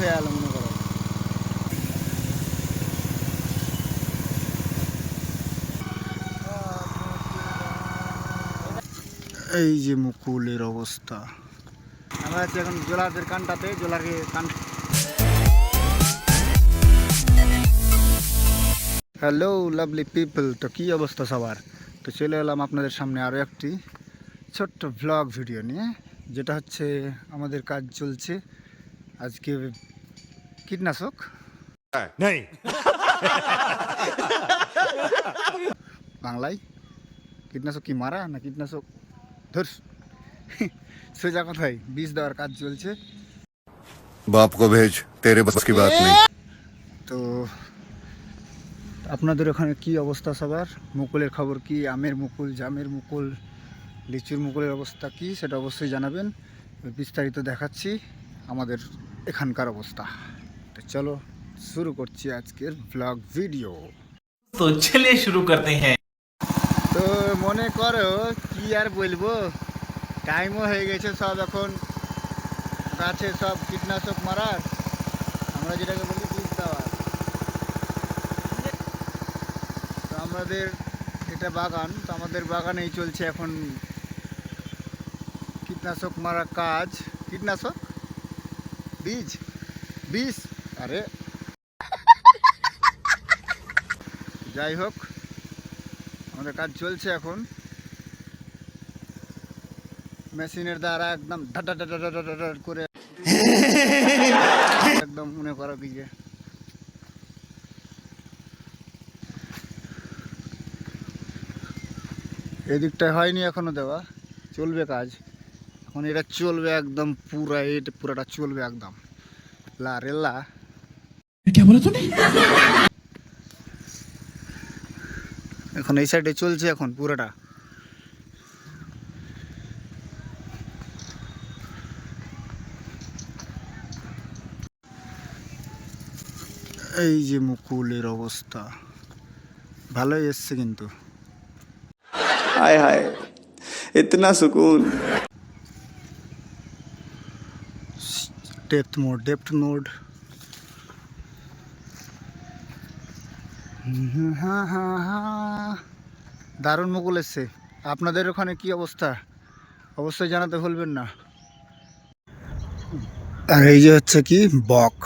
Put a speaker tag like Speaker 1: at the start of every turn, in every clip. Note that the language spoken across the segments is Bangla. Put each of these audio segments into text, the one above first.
Speaker 1: হয়ে গেল মনে করো। এই যে মুকুলের অবস্থা। আমরা আছি এখন জোলারদের কানটাতে জোলারে কান হ্যালো লাভলি পিপল তো কী অবস্থা সবার? তো চলে এলাম আপনাদের সামনে আরও একটি ছোট্ট ভ্লগ ভিডিও নিয়ে যেটা হচ্ছে আমাদের কাজ চলছে আজকে কীটনাশক?
Speaker 2: নেই।
Speaker 1: বাংলায়? কীটনাশক কি মারা না কীটনাশক? ধর সোজা কথাই বিষ দেওয়ার কাজ চলছে।
Speaker 2: বাপ ভেজ তেরে বস কি বাত নেই।
Speaker 1: তো আপনাদের ওখানে কি অবস্থা সবার? মুকুলের খবর কি? আমের মুকুল জামের মুকুল লিচুর মুকুলের অবস্থা কি? সেটা অবশ্যই জানাবেন। বিস্তারিত দেখাচ্ছি। আমাদের এখানকার অবস্থা তো চলো শুরু করছি আজকের ব্লগ ভিডিও
Speaker 3: তো চলে শুরু করতে হ্যাঁ
Speaker 1: তো মনে করো কি আর বলবো টাইমও হয়ে গেছে সব এখন গাছে সব কীটনাশক মারার আমরা যেটাকে বলি বিষ দেওয়ার তো আমাদের এটা বাগান তো আমাদের বাগানেই চলছে এখন কীটনাশক মারা কাজ কীটনাশক বীজ বীজ আরে। যাই হোক আমাদের কাজ চলছে এখন। মেশিনের দ্বারা একদম ঢাটা করে একদম মনে করো কি যে। এদিকটা হয়নি এখনও দেওয়া চলবে কাজ। এখন এটা চলবে একদম পুরা এটা পুরাটা চলবে একদম। লা রে লা। এখন এই সাইডে চলছে এখন পুরাটা। এই যে মুকুলের অবস্থা ভালোই এসছে কিন্তু।
Speaker 4: হায় হায় ইতনা সুকুন।
Speaker 1: ডেপথ মোড ডেপথ মোড হ্যাঁ হ্যাঁ হ্যাঁ দারুণ মুকুল এসছে। আপনাদের ওখানে কি অবস্থা? অবশ্যই জানাতে ভুলবেন না। আর এই যে হচ্ছে কি বক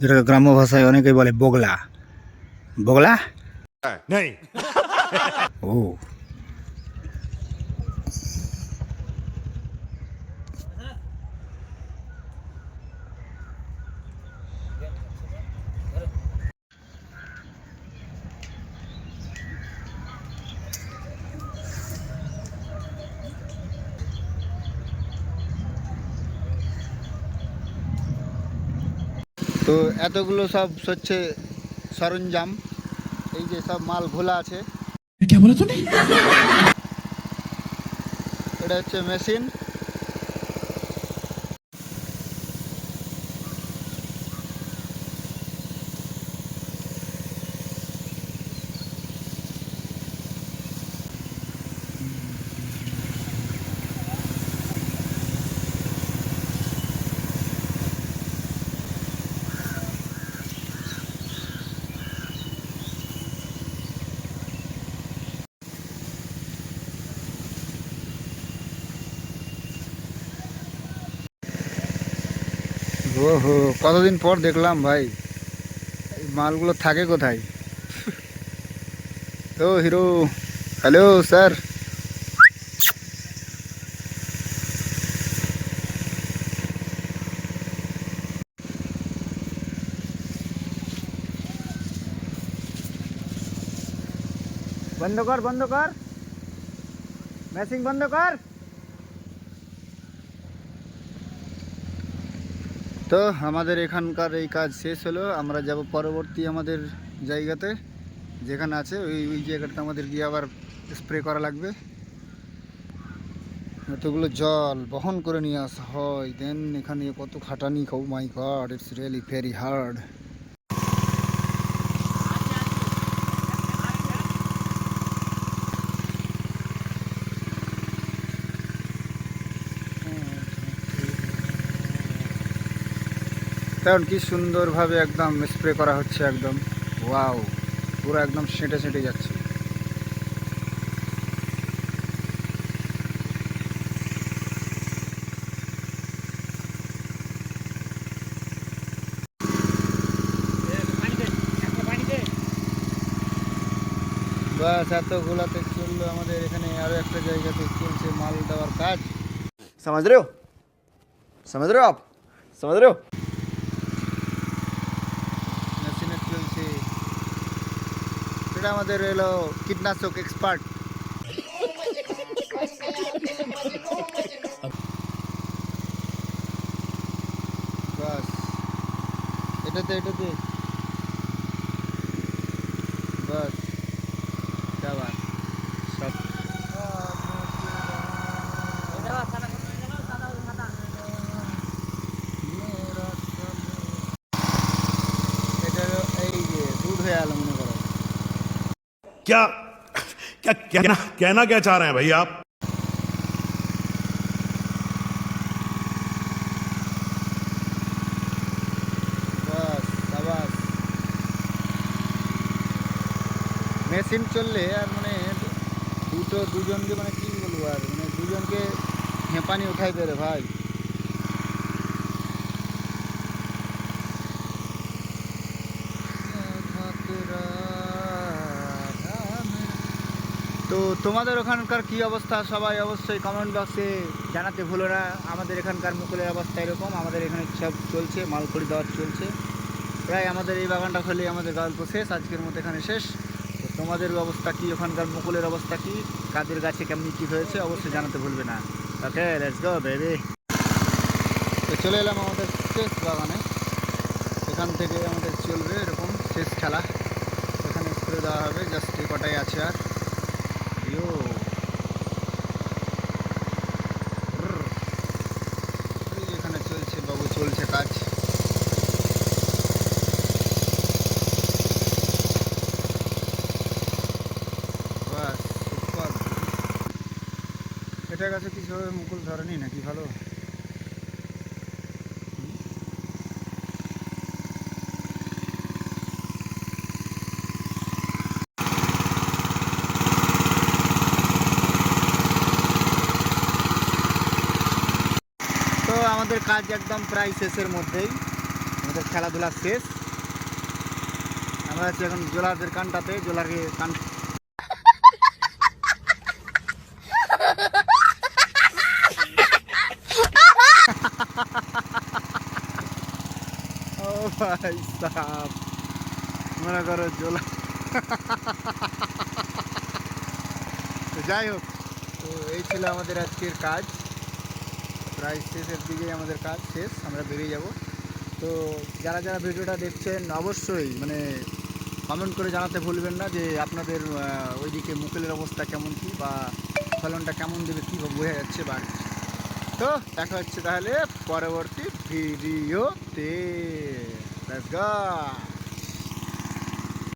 Speaker 1: যেটা গ্রাম্য ভাষায় অনেকেই বলে বগলা। বগলা?
Speaker 2: नहीं
Speaker 1: ও। তো এতগুলো সব হচ্ছে সরঞ্জাম এই যে সব মাল ভোলা আছে। এটা হচ্ছে মেশিন। ওহো, কতদিন পর দেখলাম ভাই। মালগুলো থাকে কোথায়? ও হিরো, হ্যালো স্যার। বন্ধ কর বন্ধ কর। মেশিন বন্ধ কর। তো আমাদের এখানকার এই কাজ শেষ হলো। আমরা যাব পরবর্তী আমাদের জায়গাতে, যেখানে আছে, ওই ওই জায়গাটা আমাদের গিয়ে আবার স্প্রে করা লাগবে। এতগুলো জল বহন করে নিয়ে আসা হয়। দেন এখানে কত খাটানি খাও my god it's really very hard কারণ কি সুন্দরভাবে একদম স্প্রে করা হচ্ছে একদম। ওয়াও পুরো একদম সেঁটে সেঁটে যাচ্ছে। বাস, এতগুলাতে চলল আমাদের এখানে আরও একটা জায়গাতে চলছে মাল দেওয়ার কাজ।
Speaker 4: সমাজ রেও সমাজ রেও আপ
Speaker 1: সমাজ রেও এটা আমাদের এলো কীটনাশক এক্সপার্ট বাস এটাতে এটাতে। বাস যাবার।
Speaker 5: क्या क्या कहना कहना क्या चाह रहे हैं भाई आप
Speaker 1: বাস আবাস মেশিন চললে আর মানে দুটো দুজনকে মানে কি বলবো আর মানে দুজনকে হেঁপানি উঠাই দেবে ভাই তোমাদের ওখানকার কি অবস্থা? সবাই অবশ্যই কমেন্ট বক্সে জানাতে ভুলো না। আমাদের এখানকার মুকুলের অবস্থা এরকম। আমাদের এখানে সব চলছে, মালকড়ি দেওয়ার চলছে। প্রায় আমাদের এই বাগানটা হলে আমাদের গল্প শেষ। আজকের মতো এখানে শেষ। তো তোমাদের অবস্থা কি? ওখানকার মুকুলের অবস্থা কি? কাদের গাছে কেমনি কী হয়েছে? অবশ্যই জানাতে ভুলবে না। ওকে লেটস গো বেবি তো চলে এলাম আমাদের শেষ বাগানে। এখান থেকে আমাদের চলবে এরকম শেষ খেলা। এখানে স্প্রে দেওয়া হবে। জাস্ট এই কটাই আছে আর ইয়ো এই যে এখানে চলছে বাবু চলছে কাজ। বাস এটার এটা গাছে কিছু মুকুল ধরেনি নাকি ভালো তো আমাদের কাজ একদম প্রায় শেষের মধ্যেই। আমাদের খেলাধুলা শেষ। আমরা আছি এখন জোলারদের কানটাতে, জোলারকে কান ও ভাই সাহ মনে করো জোলা যাই হোক, তো এই ছিল আমাদের আজকের কাজ। প্রায় শেষের দিকে আমাদের কাজ শেষ, আমরা বেরিয়ে যাব। তো যারা যারা ভিডিওটা দেখছেন, অবশ্যই মানে কমেন্ট করে জানাতে ভুলবেন না যে আপনাদের ওইদিকে মুকুলের অবস্থা কেমন কি বা ফলনটা কেমন দেবে, কী বোঝা যাচ্ছে বা তো দেখা হচ্ছে তাহলে পরবর্তী ভিডিওতে। Go!